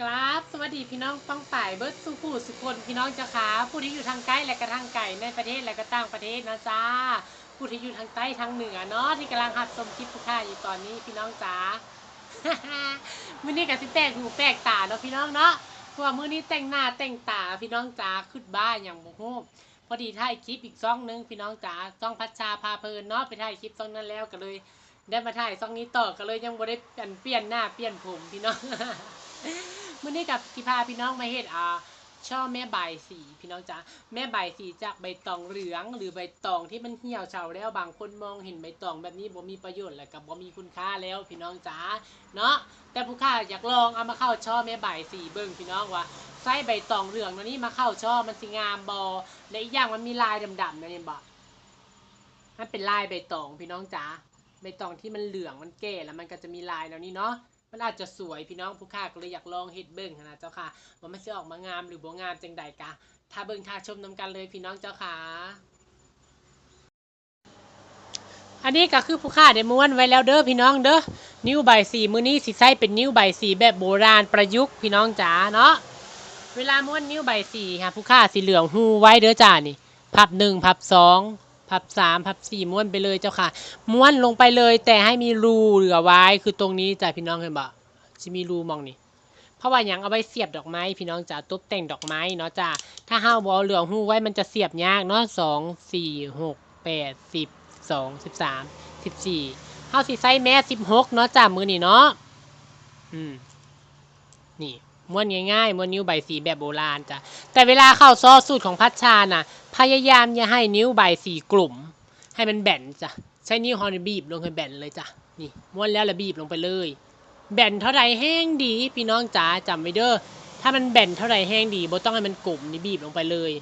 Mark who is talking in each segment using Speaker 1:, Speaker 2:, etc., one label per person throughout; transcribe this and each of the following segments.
Speaker 1: กราบสวัสดีพี่น้องป้องป่ายเบิร์ดสุผู้สุคนพี่น้องเจ้าขาผู้ที่อยู่ทางใกล้และก็ทางไก่ในประเทศและก็ต่างประเทศนะจ้าผู้ที่อยู่ทางใต้ทางเหนือเนาะที่กำลังหัดชมคลิปผู้ค่าอยู่ตอนนี้พี่น้องจ๋ามื้อนี้กับสิแปลกหูแปลกตาเนาะพี่น้องเนาะเพราะว่ามื้อนี้แต่งหน้าแต่งตาพี่น้องจ๋าขึ้นบ้านอย่างบ่ฮู้พอดีถ่ายคลิปอีกซ่องหนึงพี่น้องจ๋าซ่องพัชชาพาเพลินเนาะไปถ่ายคลิปซ่องนั้นแล้วก็เลย ได้มาถ่ายซ่องนี้ต่อก็เลยยังบ่ได้เปลี่ยนเปลี่ยนหน้าเปลี่ยนผมพี่น้อง มื่อนี้กับที่พาพี่น้องมาเฮ็ดอ่าช่อแม่ใบสีพี่น้องจ๋าแม่ใบสีจากใบตองเหลือง หรือใบตองที่มันเหี่ยวเฉาแล้วบางคนมองเห็นใบตองแบบนี้บ่มีประโยชน์และกับบ่มีคุณค่าแล้วพี่น้องจ๋าเนาะแต่ผู้ค่าอยากลองเอามาเข้าช่อแม่ใบสีเบิ่งพี่น้องว่าใส่ใบตองเหลืองตัวนี้มาเข้าช่อมันสิงามบ่และอีกอย่างมันมีลายดำๆนะเนี่ยบ่มันเป็นลายใบตองพี่น้องจ๋าใบตองที่มันเหลืองมันแก่แล้วมันก็จะมีลายแล้วนี่เนาะ มันอาจจะสวยพี่น้องผู้ค่าก็เลยอยากลองเฮ็ดเบิ่งนะเจ้าค่ะว่ามันสิออกมางามหรือบ่งามจังใดกะถ้าเบิ่งถ้าชมนํกันเลยพี่น้องเจ้าค่ะ อันนี้ก็คือผู้ค่าได้ม้วนไว้แล้วเด้อพี่น้องเด้อนิ้วใบสีมือนี้สิใช้เป็นนิ้วใบสีแบบโบราณประยุกต์พี่น้องจ๋าเนาะเวลาม้วนนิ้วใบสีค่ะผู้ค่าสีเหลืองหูไว้เด้อจ้านี่ พับหนึ่งพับสอง พับสามพับสี่ม้วนไปเลยเจ้าค่ะ ม้วนลงไปเลยแต่ให้มีรูเหลือไว้คือตรงนี้จ้ะพี่น้องเห็นบ่จะมีรูมองนี่เพราะว่ายังเอาไว้เสียบดอกไม้พี่น้องจ๋าตบแต่งดอกไม้เนาะจ้าถ้าห้าวบอเหลืองหูไว้มันจะเสียบยากเนาะสองสี่หกแปดสิบสองสิบสามสิบสี่เฮาสิใส่แม่สิบหกเนาะจ้ามือนี่เนาะอืมนี่ม้วนง่ายๆม้วนนิ้วใบสีแบบโบราณจ้ะแต่เวลาเข้าซอสูตรของพัชชาน่ะ พยายามอย่าให้นิ้วใบสีกลุ่ม ให้มันแบนจ้ะ ใช้นิ้วฮอนบีบลงให้แบนเลยจ้ะ นี่ม้วนแล้วแล้วบีบลงไปเลย แบนเท่าไรแห้งดี พี่น้องจ๋าจำไว้เด้อ ถ้ามันแบนเท่าไรแห้งดีบ่ต้องให้มันกลุ่มนี่บีบลงไปเลย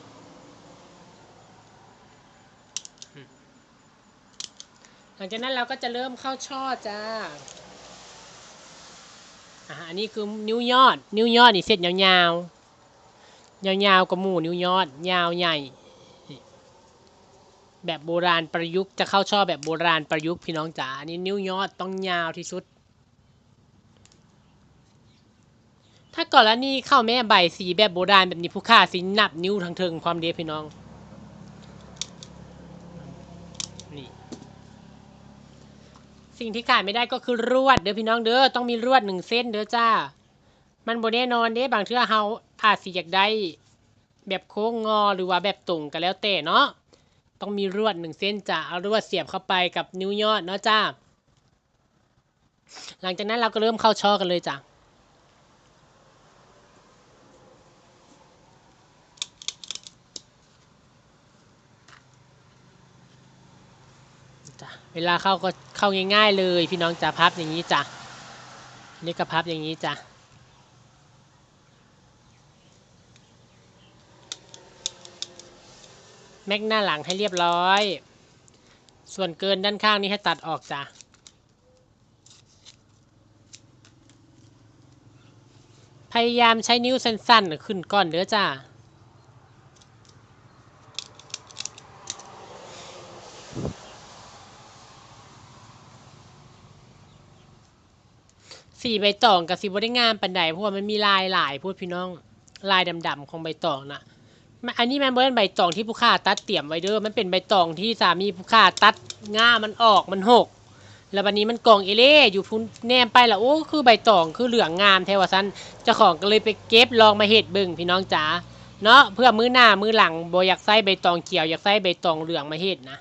Speaker 1: หลังจากนั้นเราก็จะเริ่มเข้าช่อจ้าอ่าอันนี้คือนิ้วยอด นิ้วยอดนี่เส้นยาวๆ ยาวๆกับหมูนิ้วยอด ยาวใหญ่ แบบโบราณประยุกต์จะเข้าช่อแบบโบราณประยุกต์พี่น้องจ๋าอันนี้นิ้วยอดต้องยาวที่สุด ถ้าก่อนแล้วนี่เข้าแม่ใบสีแบบโบราณแบบนี้ผู้ค่าสินับนิ้วทั้งเทิงความเดียพี่น้องนี่สิ่งที่ขาดไม่ได้ก็คือรวดเด้อพี่น้องเด้อต้องมีรวดหนึ่งเส้นเด้อจ้า มันโบแน่นอนเด้บางเทื่อเฮาอาจสิอยากได้แบบโค้งงอหรือว่าแบบตรงก็แล้วแต่เนาะ ต้องมีรวดหนึ่งเส้นจ้ะเอารวดเสียบเข้าไปกับนิ้วยอดเนาะจ้าหลังจากนั้นเราก็เริ่มเข้าช่อกันเลยจ้ะจ้ะเวลาเข้าก็เข้าง่ายๆเลย พี่น้องจะพับอย่างนี้จ้ะนี่ก็พับอย่างนี้จ้ะ แม็กหน้าหลังให้เรียบร้อย ส่วนเกินด้านข้างนี้ให้ตัดออกจ้ะ พยายามใช้นิ้วสั้นๆขึ้นก้อนเด้อจ้าสีใบตองกับสีบได้งามปันใดเพราะว่ามันมีลายหลายพูดพี่น้อง ลายดำๆของใบตองน่ะ อันนี้แมนเบิ้ใบตองที่ผู้ฆ่าตัดเตรียมไว้เด้อมันเป็นใบตองที่สามีผู้ฆ่าตัดง่ามันออกมันหก แล้ววันนี้มันกองเอเล่อยู่พุ่นแนมไปแล้วโอ้คือใบตองคือเหลืองงามแทวซันเจ้าของก็เลยไปเก็บลองมาเฮ็ดบิ่งพี่น้องจ๋าเนาะเพื่อมือหน้ามือหลังโบอยากใส่ใบตองเขียวอยากใส่ใบตองเหลืองมาเฮ็ดนะ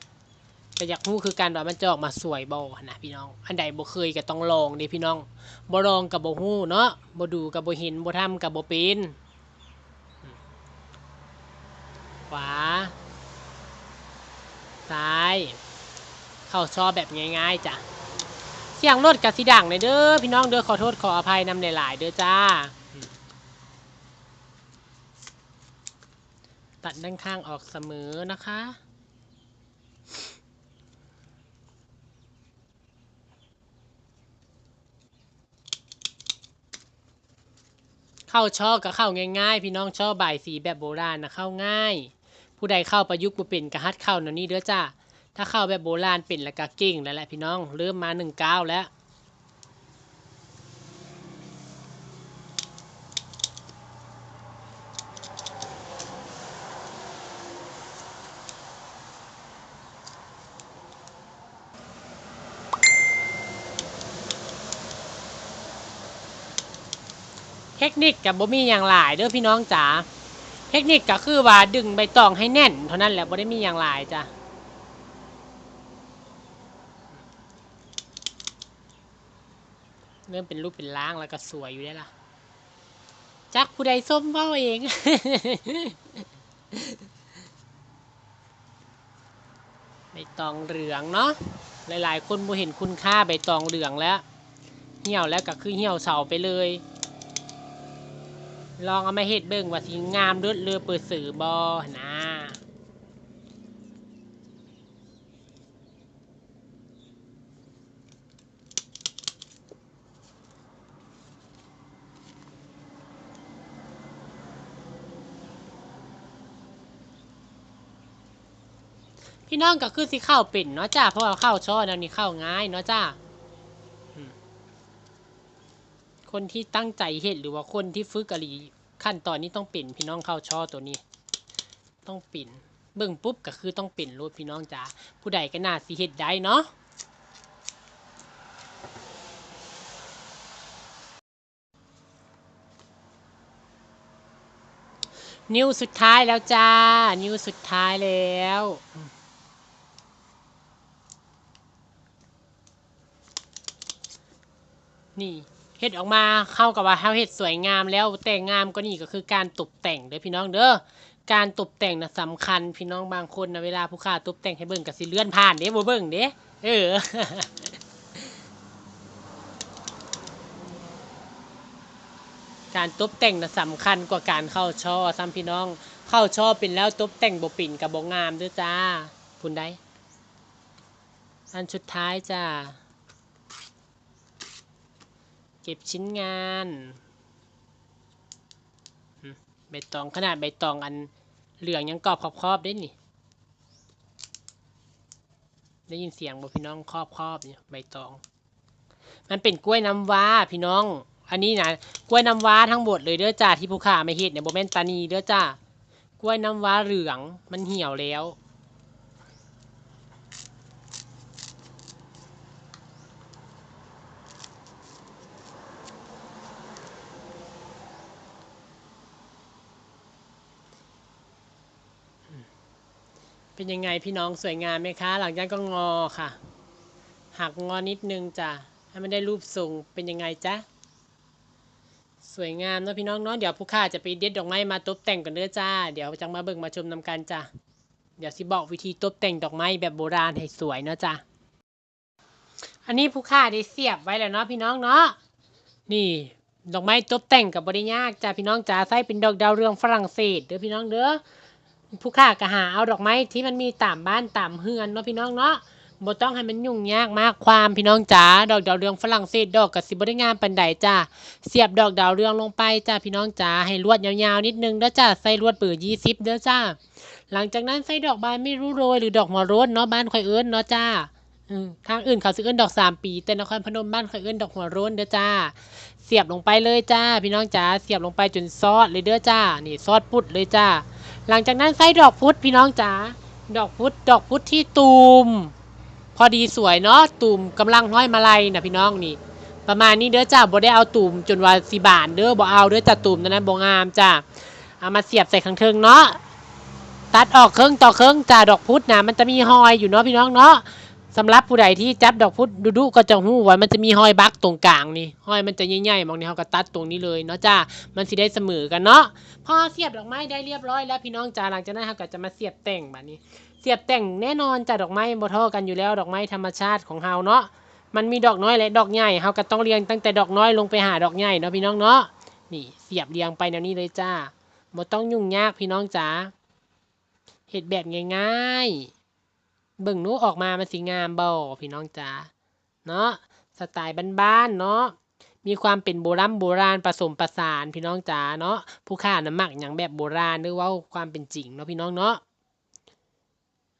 Speaker 1: แต่อยากรู้คือการว่ามันจะออกมาสวยบ่นะพี่น้อง อันใดบ่เคยก็ต้องลองเด้พี่น้องบ่ลองก็บ่ฮู้เนาะบ่ดูก็บ่เห็นบ่ทำก็บ่เป็น ข วา ซ้าย เข้าชอแบบง่ายๆจ้ะ เสียงรถกับสีดังเลยเด้อพี่น้องเด้อขอโทษขออภัยนำหลายๆเด้อจ้า ตัดด้านข้างออกเสมอนะคะเข้าช่อก็เข้าง่ายๆ พี่น้องช่อบ่ายสีแบบโบราณนะเข้าง่าย ผู้ใดเข้าประยุกต์บ่เป็นกะฮัดเข้าแนวนี้เด้อจ้า ถ้าเข้าแบบโบราณเป็นแล้วก็กิ่งแล้วแหละพี่น้อง เริ่มมา19แล้วเทคนิคกับบ่มีอย่างหลายเด้อพี่น้องจ๋า ทคนิคก็คือว่าดึงใบตองให้แน่น เท่านั้นแหละบ่ได้มีอย่างหลายจ้ะเริ่มเป็นรูปเป็นร่างแล้วก็สวยอยู่ได้ล่ะ จักผู้ใดส้มเว้าเอง ใบตองเหลืองเนาะ หลายๆ คนบ่เห็นคุณค่าใบตองเหลืองแล้ว เหี่ยวแล้วก็คือเหี่ยวเฉาไปเลย ลองเอามาเฮ็ดเบิ่งว่าสิงามเลือดเรือเปิดสื่อบ่นะพี่น้องก็คือสิเข้าเป็นเนาะจ้าเพราะว่าเข้าช่อแนวนี้เข้าง่ายเนาะจ้าอืม คนที่ตั้งใจเฮ็ดหรือว่าคนที่ฝึกกะหรี่ขั้นตอนนี้ต้องเป็นพี่น้องเข้าช่อตัวนี้ ต้องเป็นเบิ่งปุ๊บก็คือต้องเป็นรูปพี่น้องจ้าผู้ใดก็น่าสิเฮ็ดได้เนาะนิ้วสุดท้ายแล้วจ้า นิ้วสุดท้ายแล้ว นี่ เฮ็ดออกมาเข้ากับว่าเฮาเฮ็ดสวยงามแล้วแต่งงามก็นี่ก็คือการตกแต่งเด้อพี่น้องเด้อการตกแต่งน่ะสำคัญพี่น้องบางคนนะเวลาผู้ค้าตกแต่งให้เบิ่งก็สิเลื่อนผ่านเด้บ่เบิ่งเด้เออการตกแต่งน่ะสำคัญกว่าการเข้าช่อซ้ำพี่น้อง เข้าช่อเป็นแล้วตกแต่งบ่ปิ่นกับบ่งามด้อจ้าคุณได้อันสุดท้ายจ้า เก็บชิ้นงานใบตองขนาดใบตองอันเหลืองยังกรอบครอบๆได้นี่ ได้ยินเสียงบ่พี่น้องครอบครอบเนี่ยใบตอง มันเป็นกล้วยน้ำว้าพี่น้อง อันนี้นะกล้วยน้ำว้าทั้งหมดเลยเด้อจ้าที่ผู้ค้าไม่เฮ็ดเนี่ยโบแมนตานีเด้อจ้ากล้วยน้ำว้าเหลืองมันเหี่ยวแล้ว เป็นยังไงพี่น้องสวยงามไหมคะ หลังจากก็งอค่ะ หักงอนิดนึงจ้ะให้มันได้รูปทรงเป็นยังไงจ๊ะสวยงามเนาะพี่น้องเนาะเดี๋ยวผู้ค้าจะไปเด็ดดอกไม้มาตกแต่งกันเด้อจ้า เดี๋ยวจังมาเบิ่งมาชมนำกันจ้ะเดี๋ยวสิบอกวิธีตกแต่งดอกไม้แบบโบราณให้สวยเนาะจ้ะอันนี้ผู้ค้าได้เสียบไว้แล้วเนาะพี่น้องเนาะนี่ดอกไม้ตกแต่งกับบริยากจ้ะพี่น้องจ้าใส่เป็นดอกดาวเรืองฝรั่งเศสเด้อพี่น้องเด้อ ผู้ค้าก็หาเอาดอกไม้ที่มันมีตามบ้านตามเฮือนเนาะพี่น้องเนาะบ่ต้องให้มันยุ่งยากมากความพี่น้องจ๋าดอกดาวเรืองฝรั่งเศสดอกก็สิบได้งามปานใดจ้าเสียบดอกดาวเรืองลงไปจ้าพี่น้องจ๋าให้ลวดยาวๆนิดนึงเด้อจ้าใส่ลวดเบอร์20เด้อจ้าหลังจากนั้นใส่ดอกบานไม่รู้โรยหรือดอกหัวโรนเนาะบ้านข่อยเอิ้นเนาะจ้าทางอื่นเขาสิเอิ้นดอกสามปี แต่นครพนมบ้านข่อยเอิ้นดอกหัวโรนเด้อจ้า เสียบลงไปเลยจ้า พี่น้องจ๋าเสียบลงไปจนซอดเลยเด้อจ้า นี่ซอดปุดเลยจ้า หลังจากนั้นไส้ดอกพุธพี่น้องจ๋าดอกพุธดอกพุธที่ตูม พอดีสวยเนาะตูมกำลังห้อยมาลัยนะพี่น้องนี่ ประมาณนี้เด้อจ้าบ่ได้เอาตูมจนว่าสีบานเด้อบ่เอาเด้อจ้าตูมนั้นบ่งามจ้าเอามาเสียบใส่ข้างเทิงเนาะตัดออกเครื่องต่อเครื่องจ้าดอกพุธนะมันจะมีหอยอยู่เนาะพี่น้องเนาะ สำหรับผู้ใดที่จับดอกพุธดุๆก็จะหู้ว่ามันจะมีหอยบักตรงกลางนี่หอยมันจะใหญ่ๆมองนี่เขาก็ตัดตรงนี้เลยเนาะจ้ามันสิได้เสมอกันเนาะพอเสียบดอกไม้ได้เรียบร้อยแล้วพี่น้องจ้าหลังจากนั้นเราก็จะมาเสียบแต่งแบบนี้ เสียบแต่งแน่นอนจ้าดอกไม้บ่เท่ากันอยู่แล้วดอกไม้ธรรมชาติของเฮาเนาะมันมีดอกน้อยและดอกใหญ่เฮาก็ต้องเรียงตั้งแต่ดอกน้อยลงไปหาดอกใหญ่เนาะพี่น้องเนาะนี่เสียบเรียงไปแนวนี้เลยจ้าบ่ต้องยุ่งยากพี่น้องจ๋าเฮ็ดแบบง่ายๆ เบิ่งนูออกมามันสิงามบ่พี่น้องจ๋าเนาะสไตล์บ้านๆเนาะมีความเป็นโบราณโบราณผสมผสานพี่น้องจ๋าเนาะผู้ค้านะมักอย่างแบบโบราณหรือว่าความเป็นจริงเนาะพี่น้องเนาะ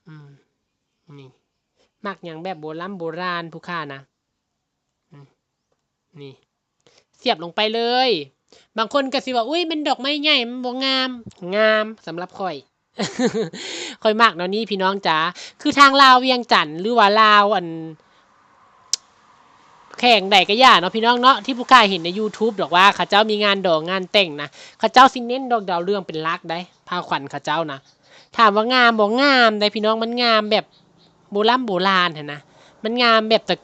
Speaker 1: อืมนี่มักอย่างแบบโบราณโบราณผู้ค้านะนี่ เสียบลงไปเลย บางคนก็สิว่าอุ้ยเป็นดอกไม้ใหญ่มันบ่งาม งามสำหรับข่อย ข่อยมากเนาะนี่พี่น้องจ๋าคือทางลาวเวียงจันทน์หรือว่าลาวอัน แข่งใดก็ย่าเนาะพี่น้องเนาะที่ผู้ค่าเห็นใน YouTube ดอกว่าเขาเจ้ามีงานดอกงานแต่งนะเขาเจ้าสิเน้นดอกดาวเรืองเป็นหลักได้พาขวัญเขาเจ้านะถามว่างามบ่งามได้พี่น้องมันงามแบบโบราณโบราณเหั่นนะมันงามแบบแต่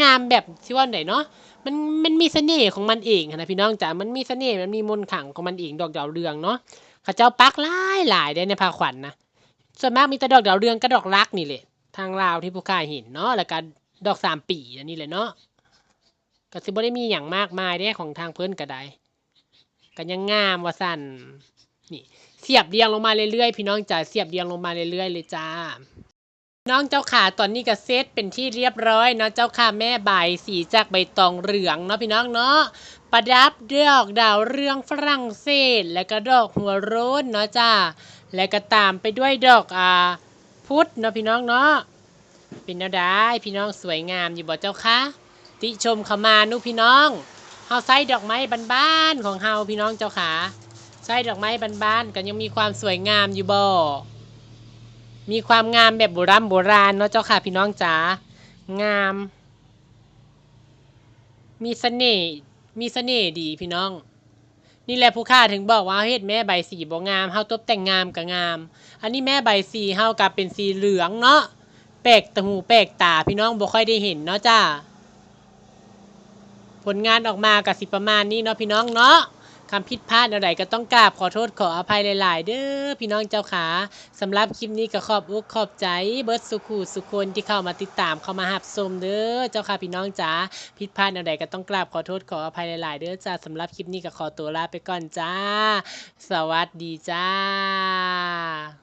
Speaker 1: งามแบบที่ว่าไหนเนาะมันมันมีเสน่ห์ของมันเองนนะพี่น้องจ๋ามันมีเสน่ห์มันมีมนต์ขลังของมันเองดอกดาวเรืองเนาะ เขาเจ้าปักหลายหลายได้ในพาขวัญนะส่วนมากมีแต่ดอกดาวเรืองกับดอกรักนี่แหละทางลาวที่ผู้ค่าเห็นเนาะแล้วก็ดอกสามปีอันนี้แหละเนาะก็สิบ่ได้มีอย่างมากมายเด้ของทางเพิ่อนก็ได้ก็ยังงามว่าสั่นนี่เสียบเรียงลงมาเรื่อยๆพี่น้องจ๋าเสียบเรียงลงมาเรื่อยๆเลยจ้า น้องเจ้าขาตอนนี้ก็เซตเป็นที่เรียบร้อยเนาะเจ้าค่ะแม่ใบสีจากใบตองเหลืองเนาะพี่น้องเนาะ ประดับดอกดาวเรืองฝรั่งเศส แล้วก็ดอกหัวโรนเนาะจ้าแล้วก็ตามไปด้วยดอกอ่าพุธเนาะพี่น้องเนาะเป็นแนวได้พี่น้องสวยงามอยู่บ่เจ้าค่ะติชมเข้ามานุพี่น้องเฮาใส่ดอกไม้บ้านๆของเฮาพี่น้องเจ้าขาใส่ดอกไม้บ้านๆกันยังมีความสวยงามอยู่บ่มีความงามแบบโบราณโบราณเนาะเจ้าค่ะพี่น้องจ๋างาม มีเสน่ห์ มีเสน่ห์ดีพี่น้อง นี่แหละผู้ค่าถึงบอกว่าเฮ็ดแม่ใบสีบ่งามเฮาตบแต่งงามก็งาม อันนี้แม่ใบสีเฮากับเป็นสีเหลืองเนาะแปลกตาหูแปลกตาพี่น้องบ่ค่อยได้เห็นเนาะจ้าผลงานออกมากับสิประมาณนี้เนาะพี่น้องเนาะ คำผิดพลาดอะไรก็ต้องกราบขอโทษขออภัยหลาย ๆ เด้อพี่น้องเจ้าขาสำหรับคลิปนี้ก็ขอบอกขอบใจเบิร์ดสุขูสุคนที่เข้ามาติดตามเข้ามาหับชมเด้อเจ้าค่ะพี่น้องจ๋าผิดพลาดอะไรก็ต้องกราบขอโทษขออภัยหลาย ๆ เด้อจ้าสำหรับคลิปนี้ก็ขอตัวลาไปก่อนจ้า สวัสดีจ้า